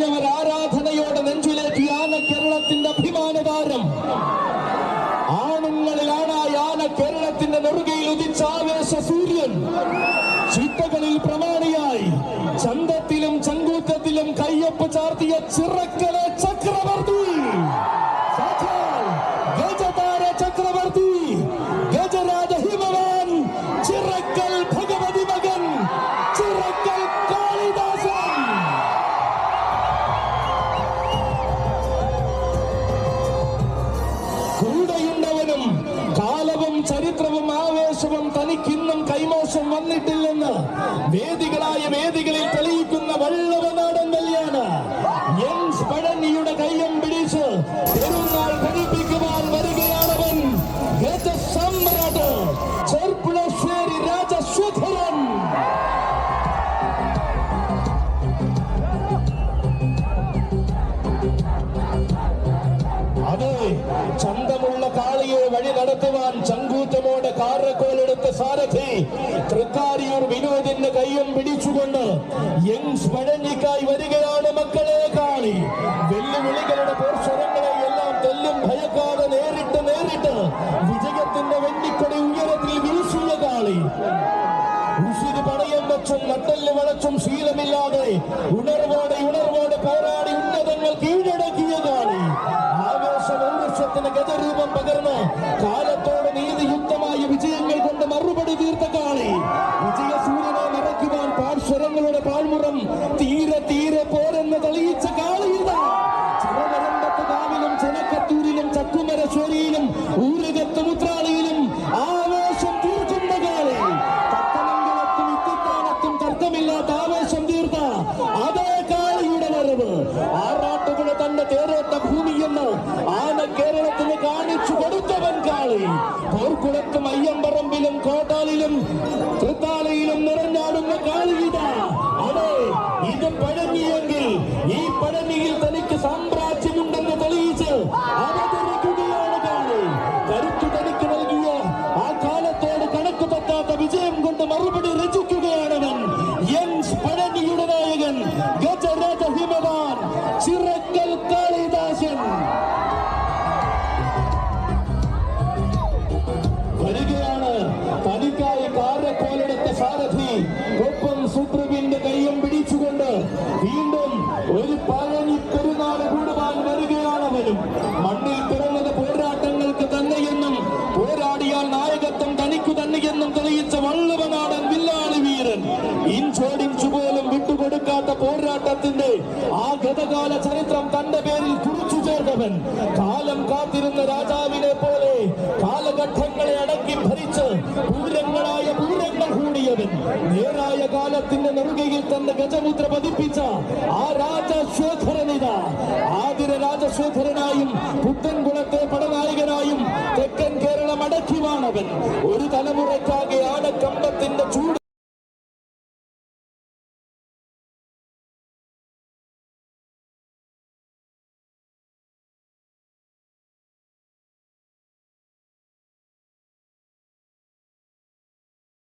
അറിഞ്ഞവർ ആരാധനയോടെ നെഞ്ചിലേറ്റി ആന കേരളത്തിന്റെ അഭിമാനതാരം ആണുങ്ങളിൽ ആണായ യാന കേരളത്തിന്റെ നെറുകയിൽ ഉദിച്ച ആവേശ സൂര്യൻ. ചിട്ടകളിൽ പ്രമാണിയായി. ചന്തത്തിലും ചങ്കൂറ്റത്തിലും കയ്യൊപ്പ് ചാർത്തിയ ചിറക്കലെ തനിക്കിന്നും കൈമോശം വന്നിട്ടില്ലെന്ന് വേദികളായ വേദികളിൽ തെളിയിക്കുന്ന വള്ളവനാടൻ കല്യാണ്. യങ്സ് കയ്യം പിടിച്ച് പെരുന്നാൾ നടത്തുവാൻ ചങ്കൂറ്റമോടെ കാറക്കോലെടുത്ത സാരഥി. തൃക്കാരിയൂർ വിനോദിന്റെ കയ്യും പിടിച്ചുകൊണ്ട് യങ്സ് പഴഞ്ഞിക്കായി വരികയാണ് മക്കളെ കാണി. വെല്ലുവിളികളുടെ പോർശ്വരങ്ങളെ എല്ലാം തെല്ലും ഭയക്കാതെ നേരിട്ട് നേരിട്ട് വിജയത്തിന്റെ വെണ്ണിക്കൊടി ഉയരത്തിൽ വീശിയ കാളി. ഉസിരി പണയം വെച്ചും നട്ടൽ വളച്ചും ശീലമില്ലാതെ ഉണർവോടെ പാഴ്സ്വരങ്ങളുടെ തീരെ തീരെ പോരെന്ന് തെളിയിച്ച കാളിയിതാ. ചിറവരമ്പത്ത് കാവിലും ചെനക്കത്തൂരിലും ചക്കുമരശ്ശേരിയിലും ഊരകത്ത് മുത്രാളിയിലും ആവേശം തീർക്കുന്ന കാളി. തത്തമംഗലത്തും ഇത്തിത്താനത്തും തർക്കമില്ലാത്ത ആവേശം തീർത്ത അതേ കാളിയുടെ വരവ്. ആറാട്ടുകളെ തന്റെ തേരോട്ട ഭൂമിയെന്ന് ആന കേരളത്തിന് കാണിച്ചു കൊടുത്തവൻ കാളി. പോർക്കുളത്തും അയ്യമ്പറമ്പിലും കോട്ടാലിലും തനിക്കായി കാരക്കോലെടുത്ത സാരഥി ഒപ്പം സുപ്രവിന്റെ കൈയും പിടിച്ചുകൊണ്ട് വീണ്ടും ഒരു പഴനി പെരുന്നാൾ കൂടുവാൻ വരികയാണവനും മണ്ണിൽ പിറന്നത് പോരാട്ടങ്ങൾക്ക് തന്നെയെന്നും പോരാടിയാൽ നായകത്വം തനിക്കു തന്നെയെന്നും തെളിയിച്ച വള്ളവനാടൻ വില്ലാളി വീരൻ. ഇഞ്ചോടിഞ്ചു പോലും വിട്ടുകൊടുക്കാത്ത പോരാട്ടത്തിന്റെ ആ ഗതകാല ചരിത്രം തന്റെ പേരിൽ കുറിച്ചു ചേർത്തവൻ. കാലം കാത്തിരുന്ന രാജാവിനെ പോലെ കാലത്തിന്റെ നെറുകയിൽ തന്റെ ഗജമുദ്ര പതിപ്പിച്ച ആ രാജശോധരനിത ആതിര രാജശോധരനായും പുത്തൻകുളത്തെ പടനായകനായും തെക്കൻ കേരളം അടക്കിവാണവൻ. ഒരു തലമുറയ്ക്കാകെ ആടക്കമ്പത്തെ